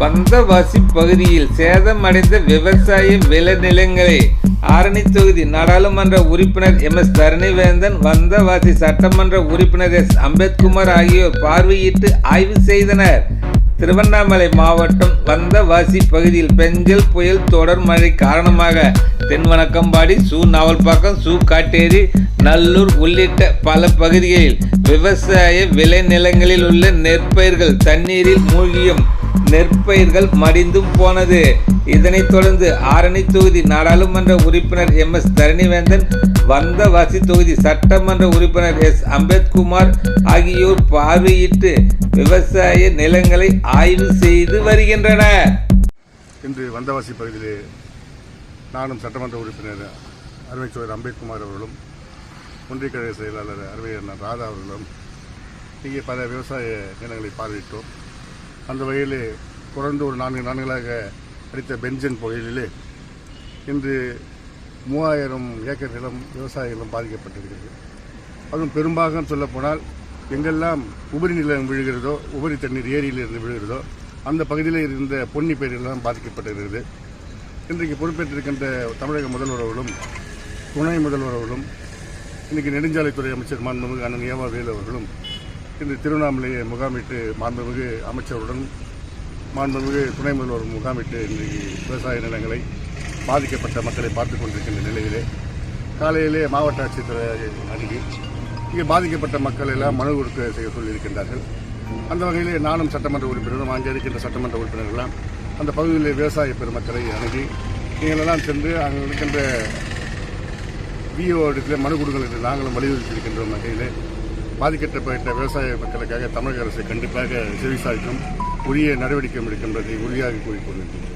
வந்தவாசி பகுதியில் சேதமடைந்த விவசாய விளைநிலங்களை ஆரணி தொகுதி நாடாளுமன்ற உறுப்பினர் எம். எஸ். தரணிவேந்தன் வந்தவாசி சட்டமன்ற உறுப்பினர் எஸ். அம்பேத்குமார் ஆகியோர் பார்வையிட்டு ஆய்வு செய்தனர். திருவண்ணாமலை மாவட்டம் வந்தவாசி பகுதியில் பெஞ்சல் புயல் தொடர் மழை காரணமாக தென்வணக்கம்பாடி சூ. நாவல்பாக்கம் சூ. காட்டேரி நல்லூர் உள்ளிட்ட பல பகுதிகளில் விவசாய விளைநிலங்களில் உள்ள நெற்பயிர்கள் தண்ணீரில் மூழ்கியும் நெற்பயிர்கள் மடிந்தும் போனது. இதனைத் தொடர்ந்து ஆரணி தொகுதி நாடாளுமன்ற உறுப்பினர் எம். எஸ். தரணிவேந்தன் வந்தவாசி தொகுதி சட்டமன்ற உறுப்பினர் எஸ். அம்பேத்குமார் ஆகியோர் பார்வையிட்டு விவசாய நிலங்களை ஆய்வு செய்து வருகின்றனர். இன்று வந்தவாசி பகுதியிலே நானும் சட்டமன்ற உறுப்பினர் அருமை சோழர் அம்பேத்குமார் அவர்களும் ஒன்றிய கழக செயலாளர் அருமை அண்ணன் ராதா அவர்களும் இங்கே பல விவசாய நிலங்களை பார்வையிட்டோம். அந்த வகையிலே தொடர்ந்து ஒரு நான்கு நான்களாக அடித்த பென்ஜன் புயலிலே இன்று மூவாயிரம் ஏக்கர் நிலம் விவசாய நிலம் பாதிக்கப்பட்டிருக்கிறது. அதுவும் பெரும்பாகம் சொல்லப்போனால் எங்கெல்லாம் உபரி நிலம் விழுகிறதோ உபரி தண்ணீர் ஏரியிலிருந்து விழுகிறதோ அந்த பகுதியில் இருந்த பொன்னி பயிரெல்லாம் பாதிக்கப்பட்டிருக்கிறது. இன்றைக்கு பொறுப்பேற்றிருக்கின்ற தமிழக முதல்வர் துணை முதல்வர் இன்றைக்கு நெடுஞ்சாலைத்துறை அமைச்சர் மாண்புமிகு அண்ணன் ஏவா வேலு அவர்களும் இன்று திருவண்ணாமலையை முகாமிட்டு மாண்புமிகு அமைச்சருடன் மாண்புமிகு துணை முதல்வர் முகாமிட்டு இன்றைக்கு விவசாய நிலங்களை பாதிக்கப்பட்ட மக்களை பார்த்து கொண்டிருக்கின்ற நிலையிலே காலையிலே மாவட்ட ஆட்சியர் அணுகி இங்கே பாதிக்கப்பட்ட மக்கள் எல்லாம் மனு கொடுக்க செய்ய சொல்லியிருக்கின்றார்கள். அந்த வகையிலே நானும் சட்டமன்ற உறுப்பினரும் அங்கே இருக்கின்ற சட்டமன்ற உறுப்பினர்கள்லாம் அந்த பகுதியில் விவசாய பெருமக்களை அணுகி நீங்களெல்லாம் சென்று அங்கே இருக்கின்ற விஓ இடத்துல மனு கொடுங்கள் என்று நாங்களும் வலியுறுத்தியிருக்கின்ற வகையிலே பாதிக்கப்பட்ட விவசாய மக்களுக்காக தமிழக அரசு கண்டிப்பாக செவிசாய்க்கும். உரிய நடவடிக்கை எடுக்கின்றதை உறுதியாக கூறிக்கொள்கின்றேன்